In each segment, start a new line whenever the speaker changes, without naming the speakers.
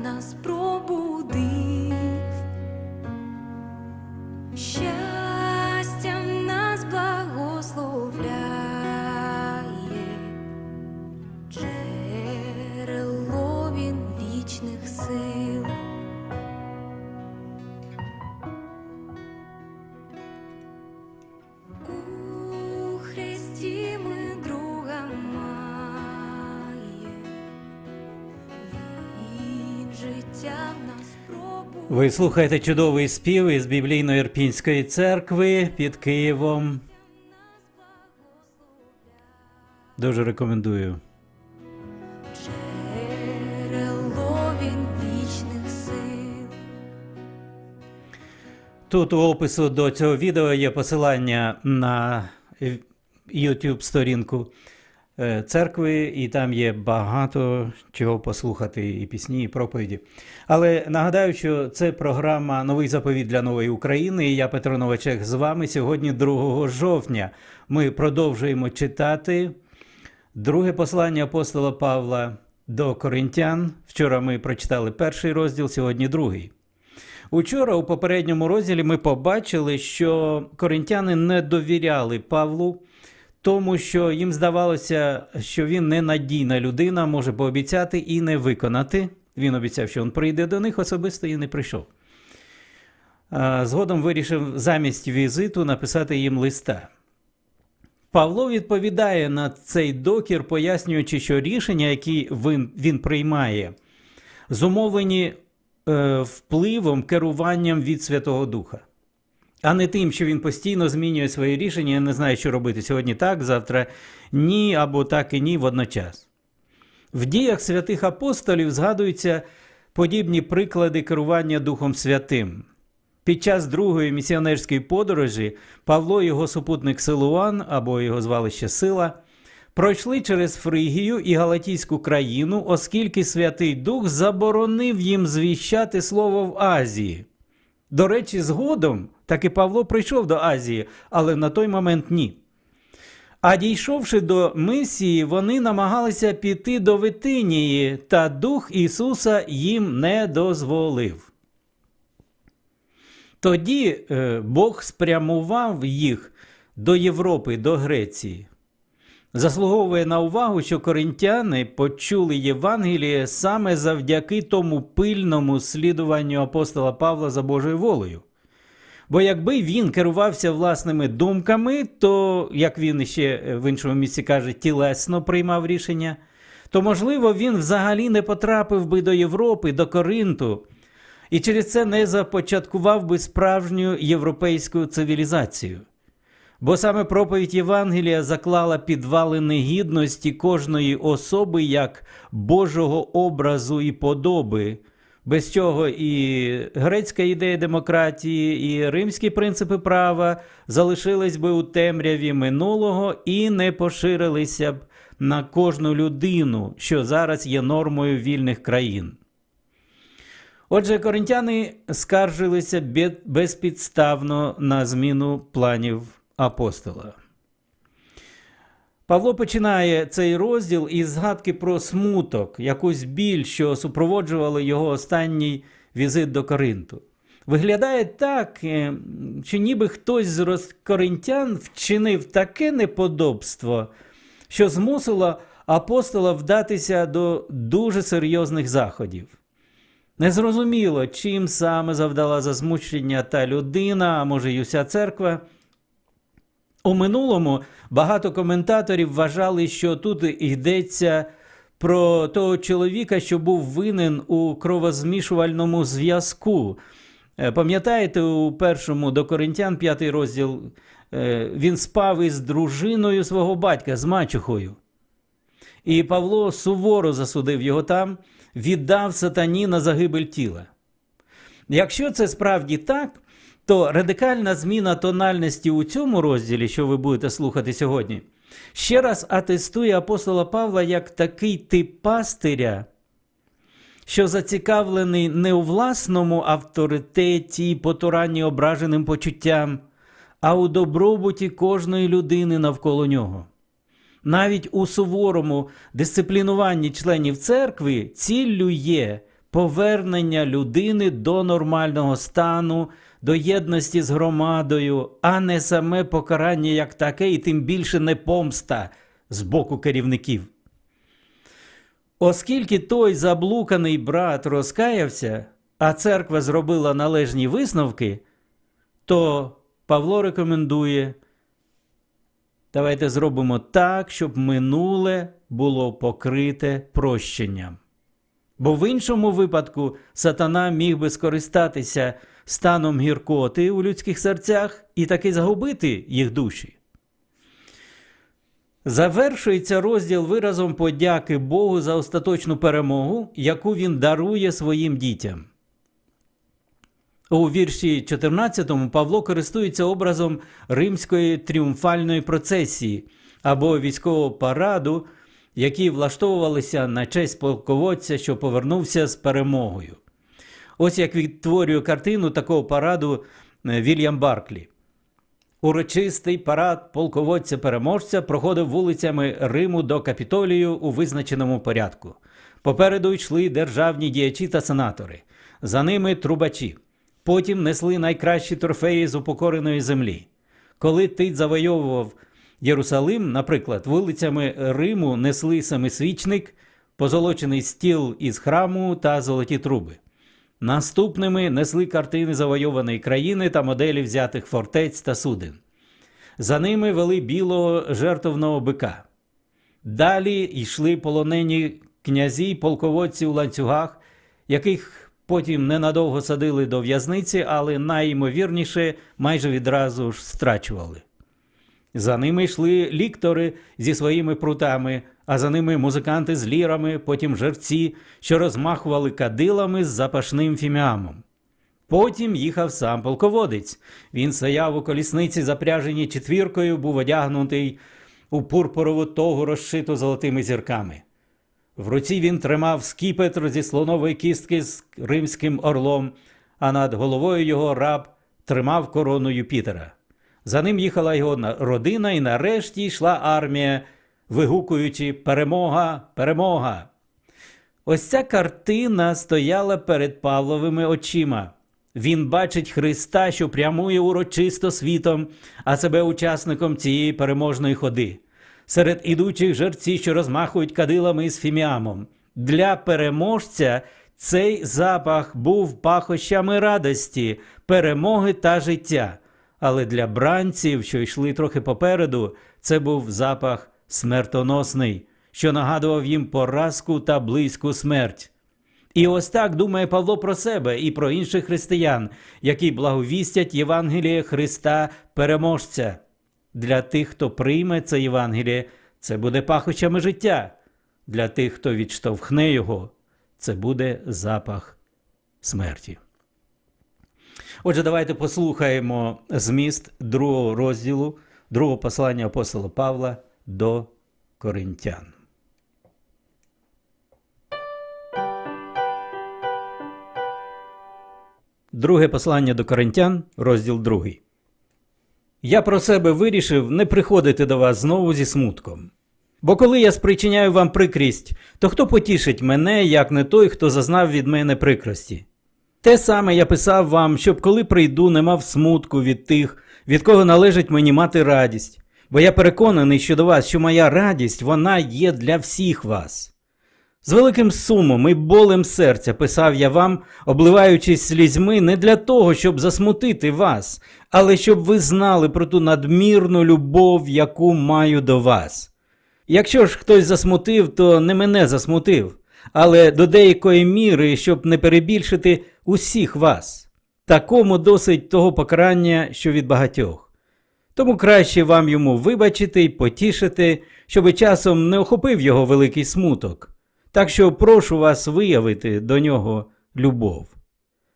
нас пробудив,
Ви слухаєте чудовий спів із біблійної Ірпінської церкви під Києвом. Дуже рекомендую. Тут у опису до цього відео є посилання на YouTube сторінку церкви, і там є багато чого послухати, і пісні, і проповіді. Але нагадаю, що це програма Новий заповіт для нової України. І я Петро Новачек з вами сьогодні, 2 жовтня. Ми продовжуємо читати друге послання апостола Павла до Коринтян. Вчора ми прочитали перший розділ, сьогодні другий. Учора у попередньому розділі ми побачили, що коринтяни не довіряли Павлу, тому що їм здавалося, що він ненадійна людина, може пообіцяти і не виконати. Він обіцяв, що він прийде до них особисто і не прийшов. Згодом вирішив замість візиту написати їм листа. Павло відповідає на цей докір, пояснюючи, що рішення, які він, він приймає, зумовлені е, впливом, керуванням від Святого Духа, а не тим, що він постійно змінює свої рішення і не знає, що робити сьогодні так, завтра ні, або так і ні водночас. В діях святих апостолів згадуються подібні приклади керування Духом Святим. Під час другої місіонерської подорожі Павло і його супутник Силуан, або його звали ще Сила, пройшли через Фригію і Галатійську країну, оскільки Святий Дух заборонив їм звіщати слово в Азії. До речі, згодом таки Павло прийшов до Азії, але на той момент ні. А дійшовши до мисії, вони намагалися піти до Витинії, та Дух Ісуса їм не дозволив. Тоді е, Бог спрямував їх до Європи, до Греції. Заслуговує на увагу, що коринтяни почули Євангеліє саме завдяки тому пильному слідуванню апостола Павла за Божою волею. Бо якби він керувався власними думками, то, як він ще в іншому місці каже, тілесно приймав рішення, то, можливо, він взагалі не потрапив би до Європи, до Коринту, і через це не започаткував би справжню європейську цивілізацію. Бо саме проповідь Євангелія заклала підвалини гідності кожної особи як Божого образу і подоби, без чого і грецька ідея демократії, і римські принципи права залишились би у темряві минулого і не поширилися б на кожну людину, що зараз є нормою вільних країн. Отже, коринтяни скаржилися безпідставно на зміну планів апостола. Павло починає цей розділ із згадки про смуток, якусь біль, що супроводжували його останній візит до Коринту. Виглядає так, е, що ніби хтось з коринтян вчинив таке неподобство, що змусило апостола вдатися до дуже серйозних заходів. Незрозуміло, чим саме завдала засмучення та людина, а може й уся церква. У минулому багато коментаторів вважали, що тут йдеться про того чоловіка, що був винен у кровозмішувальному зв'язку. Е, Пам'ятаєте, у першому до Коринтян, п'ятий розділ, е, він спав із дружиною свого батька, з мачухою. І Павло суворо засудив його там, віддав сатані на загибель тіла. Якщо це справді так, то радикальна зміна тональності у цьому розділі, що ви будете слухати сьогодні, ще раз атестує апостола Павла як такий тип пастиря, що зацікавлений не у власному авторитеті, потуранні ображеним почуттям, а у добробуті кожної людини навколо нього. Навіть у суворому дисциплінуванні членів церкви ціллю є повернення людини до нормального стану, до єдності з громадою, а не саме покарання як таке, і тим більше не помста з боку керівників. Оскільки той заблуканий брат розкаявся, а церква зробила належні висновки, то Павло рекомендує давайте зробимо так, щоб минуле було покрите прощенням. Бо в іншому випадку сатана міг би скористатися станом гіркоти у людських серцях і таки загубити їх душі. Завершується розділ виразом подяки Богу за остаточну перемогу, яку він дарує своїм дітям. У вірші 14 Павло користується образом римської тріумфальної процесії або військового параду, які влаштовувалися на честь полководця, що повернувся з перемогою. Ось як відтворює картину такого параду е, Вільям Барклі. Урочистий парад полководця-переможця проходив вулицями Риму до Капітолію у визначеному порядку. Попереду йшли державні діячі та сенатори, за ними трубачі. Потім несли найкращі трофеї з упокореної землі. Коли Тит завойовував Єрусалим, наприклад, вулицями Риму несли семисвічник, позолочений стіл із храму та золоті труби. Наступними несли картини завойованої країни та моделі взятих фортець та суден. За ними вели білого жертовного бика. Далі йшли полонені князі полководці у ланцюгах, яких потім ненадовго садили до в'язниці, але найімовірніше майже відразу ж страчували. За ними йшли ліктори зі своїми прутами, а за ними музиканти з лірами, потім жерці, що розмахували кадилами з запашним фіміамом. Потім їхав сам полководець. Він стояв у колісниці, запряженій четвіркою, був одягнутий у пурпурову тогу, розшиту золотими зірками. В руці він тримав скіпетр зі слонової кістки з римським орлом, а над головою його раб тримав корону Юпітера. За ним їхала його родина, і нарешті йшла армія, вигукуючи Перемога, перемога. Ось ця картина стояла перед Павловими очима. Він бачить Христа, що прямує урочисто світом, а себе учасником цієї переможної ходи. Серед ідучих жерці, що розмахують кадилами з фіміамом. Для переможця цей запах був пахощами радості, перемоги та життя. Але для бранців, що йшли трохи попереду, це був запах смертоносний, що нагадував їм поразку та близьку смерть. І ось так думає Павло про себе і про інших християн, які благовістять Євангеліє Христа переможця. Для тих, хто прийме це Євангеліє, це буде пахощами життя. Для тих, хто відштовхне його, це буде запах смерті. Отже, давайте послухаємо зміст другого розділу, другого послання апостола Павла до Коринтян. Друге послання до Коринтян, розділ 2. Я про себе вирішив не приходити до вас знову зі смутком. Бо коли я спричиняю вам прикрість, то хто потішить мене, як не той, хто зазнав від мене прикрості? Те саме я писав вам, щоб коли прийду, не мав смутку від тих, від кого належить мені мати радість, бо я переконаний щодо вас, що моя радість вона є для всіх вас. З великим сумом і болем серця писав я вам, обливаючись слізьми, не для того, щоб засмутити вас, але щоб ви знали про ту надмірну любов, яку маю до вас. Якщо ж хтось засмутив, то не мене засмутив, але до деякої міри, щоб не перебільшити усіх вас. Такому досить того покарання, що від багатьох. Тому краще вам йому вибачити й потішити, щоби часом не охопив його великий смуток. Так що прошу вас виявити до нього любов.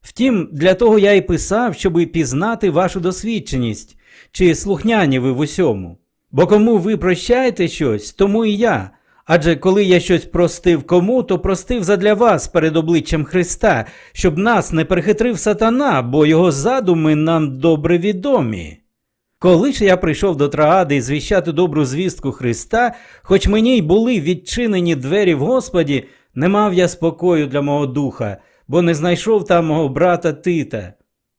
Втім, для того я й писав, щоби пізнати вашу досвідченість, чи слухняні ви в усьому. Бо кому ви прощаєте щось, тому і я. Адже коли я щось простив кому, то простив задля вас перед обличчям Христа, щоб нас не перехитрив сатана, бо його задуми нам добре відомі. Коли ж я прийшов до Траади звіщати добру звістку Христа, хоч мені й були відчинені двері в Господі, Не мав я спокою для мого духа, бо не знайшов там мого брата Тита.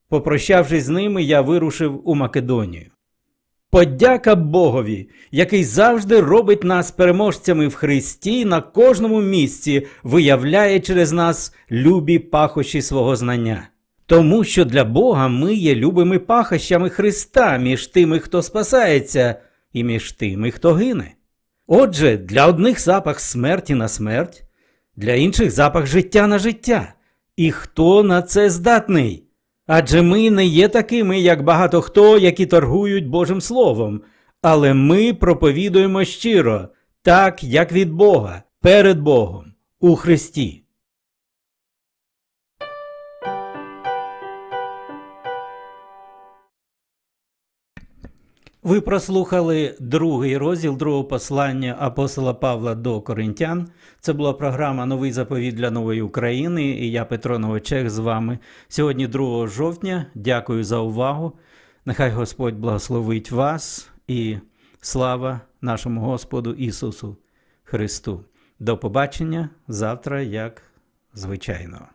Попрощавшись з ними, я вирушив у Македонію. Подяка Богові, який завжди робить нас переможцями в Христі на кожному місці виявляє через нас любі пахощі свого знання. Тому що для Бога ми є любими пахощами Христа між тими, хто спасається, і між тими, хто гине. Отже, для одних запах смерті на смерть, для інших запах життя на життя. І хто на це здатний? Адже ми не є такими, як багато хто, які торгують Божим Словом, але ми проповідуємо щиро, так як від Бога, перед Богом, у Христі. Ви прослухали другий розділ другого послання апостола Павла до Коринтян. Це була програма Новий заповіт для нової України. І я Петро Новочех з вами. Сьогодні 2 жовтня. Дякую за увагу. Нехай Господь благословить вас і слава нашому Господу Ісусу Христу. До побачення завтра, як звичайно.